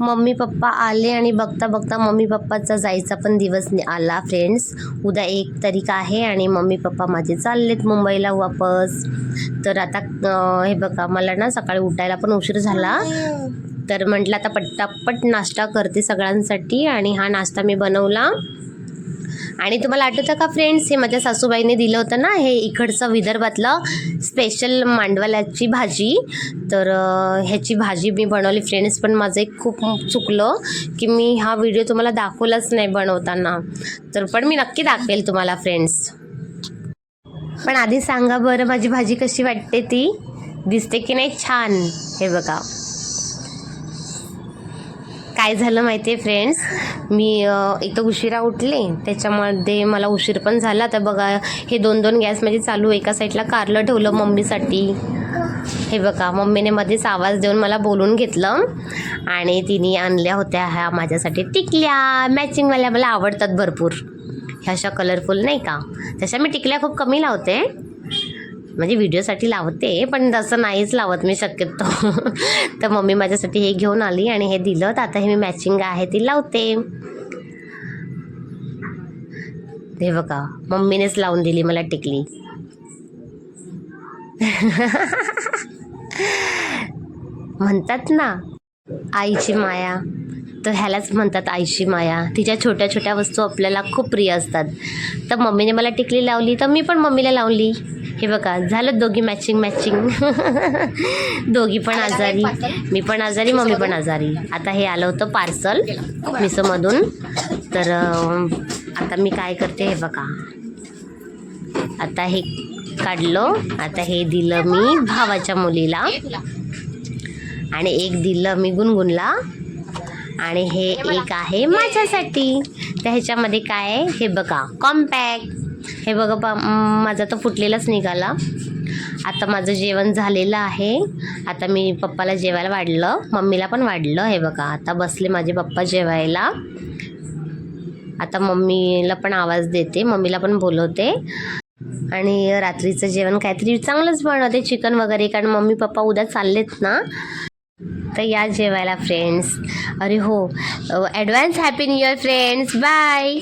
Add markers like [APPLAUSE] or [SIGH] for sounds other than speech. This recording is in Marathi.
मम्मी पप्पा आले आणि बघता बघता मम्मी पप्पाचा जायचा पण दिवस आला फ्रेंड्स उद्या एक तारीख आहे आणि मम्मी पप्पा माझे चाललेत मुंबईला वापस. तर आता हे बघा मला ना सकाळी उठायला पण उशीर झाला. तर म्हटलं आता पट्टापट नाश्ता करते सगळ्यांसाठी आणि हा नाश्ता मी बनवला. आणि तुम्हाला आठवतं का फ्रेंड्स हे माझ्या सासूबाईने दिलं होतं ना हे इकडचं विदर्भातलं स्पेशल मांडवाल्याची भाजी. तर ह्याची भाजी मी बनवली फ्रेंड्स पण माझं एक खूप चुकलं की मी हा व्हिडिओ तुम्हाला दाखवलाच नाही बनवताना. तर पण मी नक्की दाखवेल तुम्हाला फ्रेंड्स पण आधी सांगा बरं माझी भाजी कशी वाटते ती? दिसते की नाही छान? हे बघा. काय झालं माहिती आहे फ्रेंड्स मी एक तर उशिरा उठले. त्याच्यामध्ये मला उशीर पण झाला. तर बघा हे दोन दोन गॅस माझे चालू एका साईडला कारलं ठेवलं मम्मीसाठी. हे बघा मम्मीने मध्येच आवाज देऊन मला बोलून घेतलं. आणि तिने आणल्या होत्या ह्या माझ्यासाठी टिकल्या. मॅचिंगवाल्या मला आवडतात भरपूर. ह्या अशा कलरफुल नाही का? तशा मी टिकल्या खूप कमी लावते. म्हणजे व्हिडिओसाठी लावते पण तसं नाहीच लावत मी शक्यतो. [LAUGHS] तर मम्मी माझ्यासाठी हे घेऊन आली आणि हे दिलं. तर आता हे मी मॅचिंग आहे ती लावते. हे बघा मम्मीनेच लावून दिली मला टिकली. [LAUGHS] म्हणतात ना आईची माया. तर ह्यालाच म्हणतात आईची माया. तिच्या छोट्या छोट्या वस्तू आपल्याला खूप प्रिय असतात. तर मम्मीने मला टिकली लावली तर मी पण मम्मीला लावली. हे बघा झालं दोघी मॅचिंग मॅचिंग [LAUGHS] दोघी पण आजारी. मी पण आजारी मम्मी पण आजारी. आता हे आलं होतं पार्सल मिसोमधून. तर आता मी काय करते हे बघा. आता हे काढलं. आता हे दिलं मी भावाच्या मुलीला. आणि एक दिलं मी गुणगुणला. आणि हे एक आहे माझ्यासाठी. तर ह्याच्यामध्ये काय आहे? हे बघा कॉम्पॅक्ट हे बघा पा माझा तर फुटलेलाच निघाला. आता माझं जेवण झालेलं आहे. आता मी पप्पाला जेवायला वाढलं. मम्मीला पण वाढलं हे बघा. आता बसले माझे पप्पा जेवायला. आता मम्मीला पण आवाज देते. मम्मीला पण बोलवते. आणि रात्रीचं जेवण काहीतरी चांगलंच बनवते. चिकन वगैरे कारण मम्मी पप्पा उद्या चाललेत ना. तर या जेवायला फ्रेंड्स अरे हो. Advance happy new year friends bye